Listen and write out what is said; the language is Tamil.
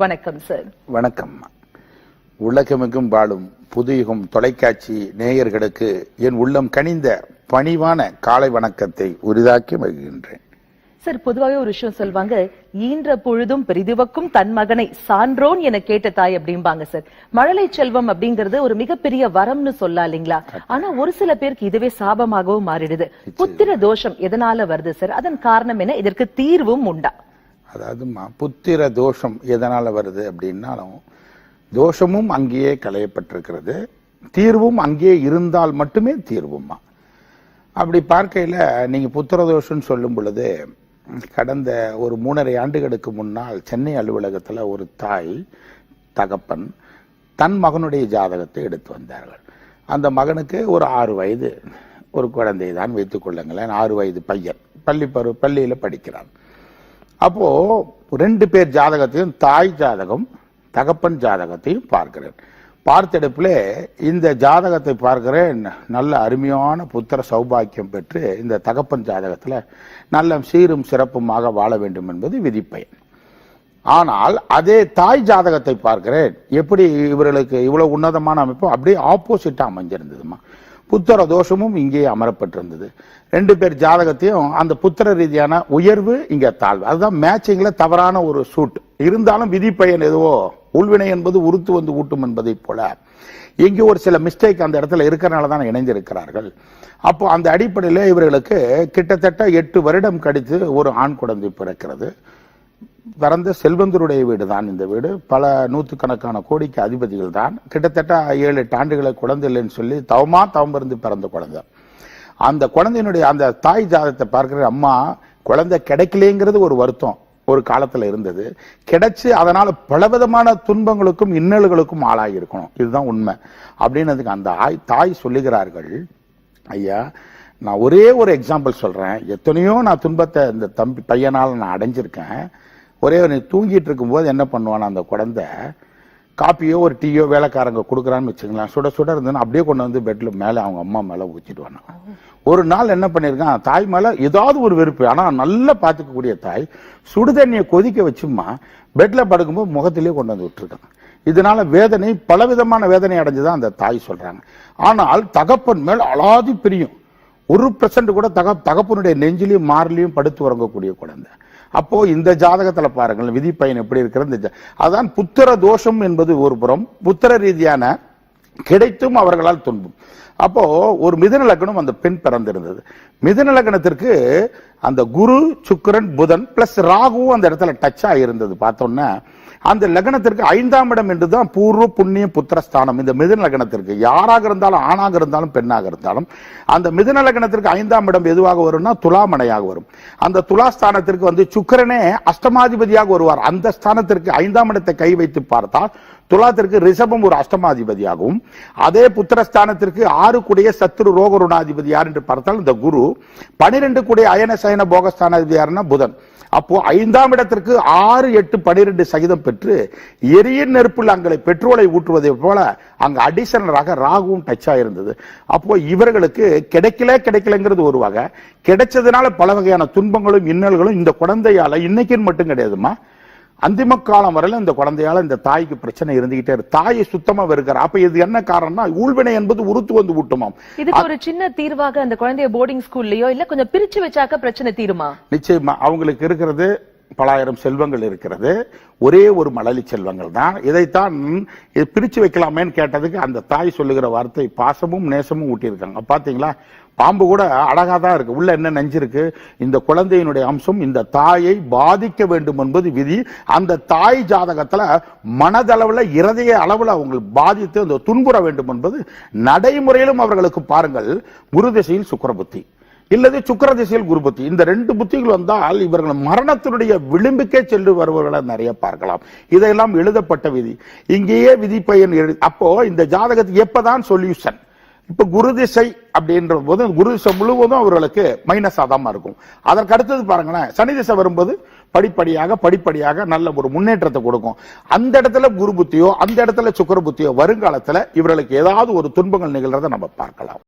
வணக்கம் சார் வணக்கம். உலகமெங்கும் வாழும் புதுயுகம் தொலைக்காட்சி நேயர்களுக்கு என் உள்ளம் கனிந்த பணிவான காலை வணக்கத்தை உரிதாக்கி மகிழ்கின்றேன். சார் பொதுவாகவே ஒரு விஷயம் சொல்வாங்க ஈன்ற பொழுதும் பெரிதுவக்கும் தன் மகனை சான்றோன் என கேட்ட தாய் அப்படிம்பாங்க சார் மழலை செல்வம் அப்படிங்கறது ஒரு மிகப்பெரிய வரம்னு சொல்லலாம் இல்லைங்களா? ஆனா ஒரு சில பேருக்கு இதுவே சாபமாகவும் மாறிடுது. புத்திர தோஷம் எதனால வருது சார் அதன் காரணம் என்ன? இதற்கு தீர்வும் உண்டா? அதாவது புத்திர தோஷம் எதனால் வருது அப்படின்னாலும் தோஷமும் அங்கேயே களையப்பட்டிருக்கிறது. தீர்வும் அங்கேயே இருந்தால் மட்டுமே தீர்வுமா அப்படி பார்க்கையில் நீங்கள் புத்திர தோஷம்னு சொல்லும் பொழுது கடந்த ஒரு மூணரை ஆண்டுகளுக்கு முன்னால் சென்னை அலுவலகத்தில் ஒரு தாய் தகப்பன் தன் மகனுடைய ஜாதகத்தை எடுத்து வந்தார்கள். அந்த மகனுக்கு ஒரு ஆறு வயது. ஒரு குழந்தை தான் வைத்துக் கொள்ளுங்களேன். ஆறு வயது பையன். பள்ளி பரு பள்ளியில் படிக்கிறான். அப்போ ரெண்டு பேர் ஜாதகத்தையும் தாய் ஜாதகம் தகப்பன் ஜாதகத்தையும் பார்க்கிறேன். பார்த்தெடுப்பில் இந்த ஜாதகத்தை பார்க்கிறேன். நல்ல அருமையான புத்திர சௌபாக்கியம் பெற்று இந்த தகப்பன் ஜாதகத்தில் நல்ல சீரும் சிறப்புமாக வாழ வேண்டும் என்பது விதிப்பயன். ஆனால் அதே தாய் ஜாதகத்தை பார்க்கிறேன். எப்படி இவர்களுக்கு இவ்வளவு உன்னதமான அமைப்பு அப்படியே ஆப்போசிட்டா அமைஞ்சிருந்ததுமா? புத்தர தோஷமும் இங்கே அமரப்பட்டிருந்தது. ரெண்டு பேர் ஜாதகத்தையும் அந்த புத்திர ரீதியான உயர்வு இங்க தாழ்வு. அதுதான் மேட்சிங்ல தவறான ஒரு சூட் இருந்தாலும் விதி பயன் எதுவோ? உள்வினை என்பது உருத்து வந்து ஊட்டும் என்பதை போல. இங்கே ஒரு சில மிஸ்டேக் அந்த இடத்துல இருக்கிறனால தான் இணைந்திருக்கிறார்கள். அப்போ அந்த அடிப்படையில் இவர்களுக்கு கிட்டத்தட்ட எட்டு வருடம் கழித்து ஒரு ஆண் குழந்தை பிறக்கிறது. பிறந்த செல்வந்தருடைய வீடு தான் இந்த வீடு. பல நூற்றுக்கணக்கான கோடிக்கு அதிபதிகள் தான். கிட்டத்தட்ட ஏழு எட்டு ஆண்டுகளை குழந்தை இல்லைன்னு சொல்லி தவமா தவம் இருந்து பிறந்த குழந்தை. அந்த குழந்தையினுடைய அந்த தாய் ஜாதத்தை பார்க்குற அம்மா குழந்தை கிடைக்கலேங்கிறது ஒரு வருத்தம் ஒரு காலத்தில் இருந்தது. கிடைச்சி அதனால் பலவிதமான துன்பங்களுக்கும் இன்னல்களுக்கும் ஆளாகியிருக்கணும் இதுதான் உண்மை. அப்படின்னதுக்கு அந்த ஆய் தாய் சொல்லுகிறார்கள் ஐயா நான் ஒரே ஒரு எக்ஸாம்பிள் சொல்கிறேன் எத்தனையோ நான் துன்பத்தை இந்த தம்பி பையனால் நான் அடைஞ்சிருக்கேன். ஒரே ஒரு தூங்கிட்டு இருக்கும்போது என்ன பண்ணுவான் அந்த குழந்தை காப்பியோ ஒரு டீயோ வேலைக்காரங்க கொடுக்குறான்னு வச்சுக்கலாம் சுட சுட இருந்ததுன்னு அப்படியே கொண்டு வந்து பெட்டில் மேலே அவங்க அம்மா மேலே ஊற்றிடுவாங்க ஒரு நாள் என்ன பண்ணியிருக்கான் தாய் மேலே ஏதாவது ஒரு வெறுப்பு ஆனால் நல்லா பார்த்துக்கக்கூடிய தாய் சுடுதண்ணியை கொதிக்க வச்சுமா பெட்டில் படுக்கும்போது முகத்திலே கொண்டு வந்து விட்டுருக்கான். இதனால வேதனை பலவிதமான வேதனை அடைஞ்சுதான் அந்த தாய் சொல்றாங்க. ஆனால் தகப்பன் மேல் அலாதி பிரியும். ஒரு பெர்சன்ட் கூட தக தகப்பனுடைய நெஞ்சிலையும் மார்லையும் படுத்து உறங்கக்கூடிய குழந்தை. அப்போ இந்த ஜாதகத்துல பாருங்கள் விதி பயன் எப்படி இருக்கிறது அதான் புத்திர தோஷம் என்பது ஒரு புறம் புத்திர ரீதியான கிடைத்தும் அவர்களால் துன்பம். அப்போ ஒரு மிதுன லக்னம் அந்த பெண் பிறந்திருந்தது. மிதுன லக்னத்திற்கு அந்த குரு சுக்கரன் புதன் பிளஸ் ராகுவும் அந்த இடத்துல டச் ஆகியிருந்தது பார்த்தோன்னா அந்த லக்னத்திற்கு ஐந்தாம் இடம் என்றுதான் பூர்வ புண்ணிய புத்திரஸ்தானம். இந்த மிதன லக்னத்திற்கு யாராக இருந்தாலும் ஆணாக இருந்தாலும் பெண்ணாக இருந்தாலும் அந்த மிதன லக்னத்திற்கு ஐந்தாம் இடம் எதுவாக வரும்னா துலாமனையாக வரும். அந்த துலாஸ்தானத்திற்கு வந்து சுக்கரனே அஷ்டமாதிபதியாக வருவார். அந்த ஸ்தானத்திற்கு ஐந்தாம் இடத்தை கை வைத்து பார்த்தால் துலாத்திற்கு ரிஷபம் ஒரு அஷ்டமாதிபதியாகவும் அதே புத்திரஸ்தானத்திற்கு ஆறு குடைய சத்ரு ரோகருணாதிபதி யார் என்று பார்த்தால் இந்த குரு பனிரெண்டு குடைய அயன சயன போகஸ்தானாதிபதி யாருன்னா புதன். அப்போ ஐந்தாம் இடத்திற்கு ஆறு எட்டு பனிரெண்டு சகிதம் பெற்று எரியின் நெருப்பில் அங்களை பெட்ரோலை ஊற்றுவதை போல அங்கே அடிஷனலாக ராகுவும் டச் ஆயிருந்தது அப்போ இவர்களுக்கு கிடைக்கல கிடைக்கலங்கிறது ஒரு வகை. கிடைச்சதுனால பல வகையான துன்பங்களும் இன்னல்களும் இந்த குழந்தையால இன்னைக்குன்னு மட்டும் கிடையாதுமா அந்திம காலம் வரையில இந்த குழந்தையால இந்த தாய்க்கு பிரச்சனை இருந்துகிட்டே இருக்கு. தாயை சுத்தமா வெறுக்கிறார். அப்ப இது என்ன காரணம்னா ஊழ்வினை என்பது உருத்து வந்து ஊட்டுமாம். இதுக்கு ஒரு சின்ன தீர்வாக அந்த குழந்தைய போர்டிங் ஸ்கூல்லயோ இல்ல கொஞ்சம் பிரிச்சு வச்சாக்க பிரச்சனை தீருமா? நிச்சயமா அவங்களுக்கு இருக்கிறது பலாயிரம் செல்வங்கள் இருக்கிறது. ஒரே ஒரு மழலை செல்வங்கள் தான். இதைத்தான் இது பிரிச்சு வைக்கலாமேன்னு கேட்டதுக்கு அந்த தாய் சொல்லுகிற வார்த்தை பாசமும் நேசமும் ஊட்டியிருக்காங்க. பாத்தீங்களா? பாம்பு கூட அழகா தான் இருக்கு. உள்ள என்ன நெஞ்சிருக்கு? இந்த குழந்தையினுடைய அம்சம் இந்த தாயை பாதிக்க வேண்டும் என்பது விதி. அந்த தாய் ஜாதகத்துல மனதளவுல இருதய அளவுல அவங்களுக்கு பாதித்து அந்த துன்புற வேண்டும் என்பது நடைமுறையிலும் அவர்களுக்கு பாருங்கள். குரு திசையில் புத்தி. இல்லது சுக்கர திசையில் குரு புத்தி. இந்த ரெண்டு புத்திகள் வந்தால் இவர்கள் மரணத்தினுடைய விளிம்புக்கே சென்று வருபவர்களை நிறைய பார்க்கலாம். இதெல்லாம் எழுதப்பட்ட விதி. இங்கேயே விதி பயன் அப்போ இந்த ஜாதகத்துக்கு எப்பதான் சொல்யூஷன் இப்ப குரு திசை அப்படின்ற போது குரு திசை முழுவதும் அவர்களுக்கு மைனஸ் ஆதாம இருக்கும். அதற்கு அடுத்தது பாருங்களேன் சனி திசை வரும்போது படிப்படியாக படிப்படியாக நல்ல ஒரு முன்னேற்றத்தை கொடுக்கும். அந்த இடத்துல குரு புத்தியோ அந்த இடத்துல சுக்கர புத்தியோ வருங்காலத்துல இவர்களுக்கு ஏதாவது ஒரு துன்பங்கள் நிகழ்றதை நம்ம பார்க்கலாம்.